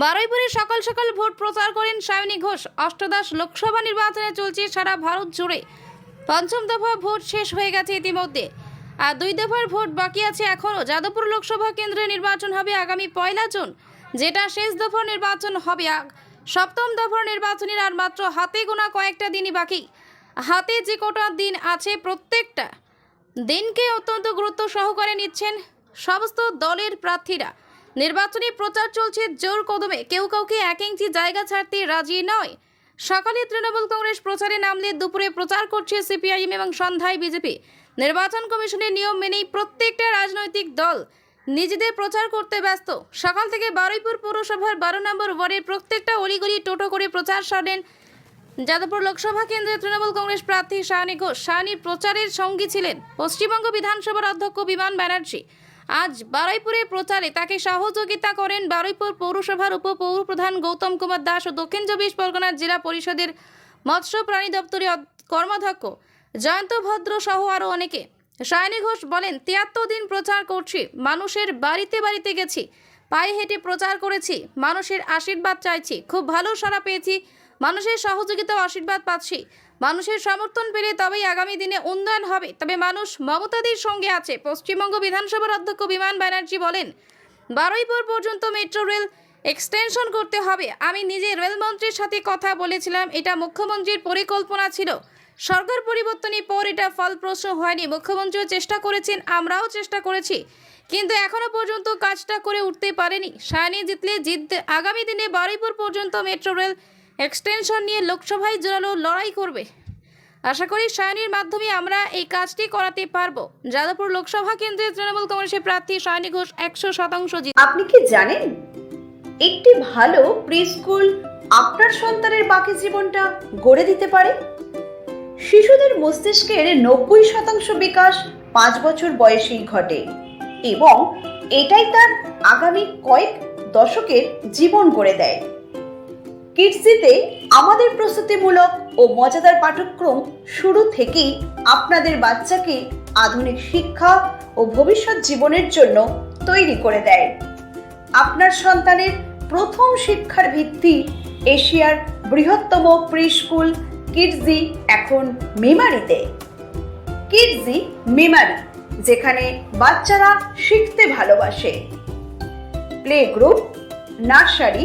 বারুইপুরে সকাল সকাল ভোট প্রচার করেন সায়নী ঘোষ। অষ্টদশ লোকসভা নির্বাচনে চলছে সারা ভারত জুড়ে। পঞ্চম দফা ভোট শেষ হয়ে গেছে ইতিমধ্যে। আর দুই দফার ভোট বাকি আছে এখনও যাদবপুর লোকসভা কেন্দ্রে নির্বাচন হবে আগামী পয়লা জুন। যেটা শেষ দফার নির্বাচন হবে সপ্তম দফার নির্বাচনের আর মাত্র হাতে গোনা কয়েকটা দিনই বাকি। হাতে যে কটা দিন আছে প্রত্যেকটা দিনকে অত্যন্ত গুরুত্ব সহকারে নিচ্ছেন সমস্ত দলের প্রার্থীরা। নির্বাচনী প্রচার চলছে জোর কদমে। কেউ কাউকে এক ইঞ্চি জায়গা ছাড়তে রাজি নয়। সকালে তৃণমূল কংগ্রেস প্রচারে নামলে দুপুরে প্রচার করছে সিপিআইএম এবং সন্ধ্যায় বিজেপি। নির্বাচন কমিশনের নিয়ম মেনেই প্রত্যেকটা রাজনৈতিক দল নিজেদের প্রচার করতে ব্যস্ত। সকাল থেকে বারুইপুর পৌরসভার বারো নম্বর ওয়ার্ডের প্রত্যেকটা অলিগলি টোটো করে প্রচার সারেন যাদবপুর লোকসভা কেন্দ্রে তৃণমূল কংগ্রেস প্রার্থী শাহানি ঘোষ। শাহানির প্রচারের সঙ্গী ছিলেন পশ্চিমবঙ্গ বিধানসভার অধ্যক্ষ বিমান ব্যানার্জি। আজ বারুইপুরে প্রচারে তাকে সহযোগিতা করেন বারুইপুর পৌরসভার উপ পৌরপ্রধান গৌতম কুমার দাস ও দক্ষিণ চব্বিশ পরগনা জেলা পরিষদের মৎস্য প্রাণী দপ্তরের কর্মাধ্যক্ষ জয়ন্ত ভদ্র সহ আরও অনেকে। সায়নী ঘোষ বলেন, তিয়াত্তর দিন প্রচার করছি, মানুষের বাড়িতে বাড়িতে গেছি, পায়ে হেঁটে প্রচার করেছি, মানুষের আশীর্বাদ চাইছি, খুব ভালো সাড়া পেয়েছি মানুষের সহযোগিতা আশীর্বাদ পাচ্ছি। মানুষের সমর্থন পেলে তবেই আগামী দিনে উন্নয়ন হবে। তবে মানুষ মমতাদির সঙ্গে আছে। পশ্চিমবঙ্গ বিধানসভার অধ্যক্ষ বিমান ব্যানার্জি বলেন বারুইপুর পর্যন্ত মেট্রো রেল এক্সটেনশন করতে হবে। আমি নিজে রেলমন্ত্রীর সাথে কথা বলেছিলাম। এটা মুখ্যমন্ত্রীর পরিকল্পনা ছিল। সরকার পরিবর্তনের পর এটা ফলপ্রসূ হয়নি। মুখ্যমন্ত্রীও চেষ্টা করেছেন, আমরাও চেষ্টা করেছি। কিন্তু এখনও পর্যন্ত কাজটা করে উঠতে পারেনি। সায়নী জিতলে জিততে আগামী দিনে বারুইপুর পর্যন্ত মেট্রো রেল এক্সটেনশন নিয়ে লোকসভায় জোরালো লড়াই করবে। আশা করি সায়নীর মাধ্যমে আমরা এই কাজটি করাতে পারব। যাদবপুর লোকসভা কেন্দ্রে তৃণমূল কংগ্রেসের প্রার্থী সায়নী ঘোষ একশো শতাংশ আপনি কি জানেন? একটি ভালো প্রি স্কুল আপনার সন্তানের বাকি জীবনটা গড়ে দিতে পারে? শিশুদের মস্তিষ্কের নব্বই শতাংশ বিকাশ পাঁচ বছর বয়সেই ঘটে এবং এটাই তার আগামী কয়েক দশকের জীবন গড়ে দেয়। কিডসিতে আমাদের প্রস্তুতিমূলক ও মজাদার পাঠ্যক্রম শুরু থেকেই আপনাদের বাচ্চাকে আধুনিক শিক্ষা ও ভবিষ্যৎ জীবনের জন্য তৈরি করে দেয়। আপনার সন্তানের প্রথম শিক্ষার ভিত্তি এশিয়ার বৃহত্তম প্রি স্কুল কিডজি এখন মেমারিতে। কিডজি মেমারি, যেখানে বাচ্চারা শিখতে ভালোবাসে। Play group, nursery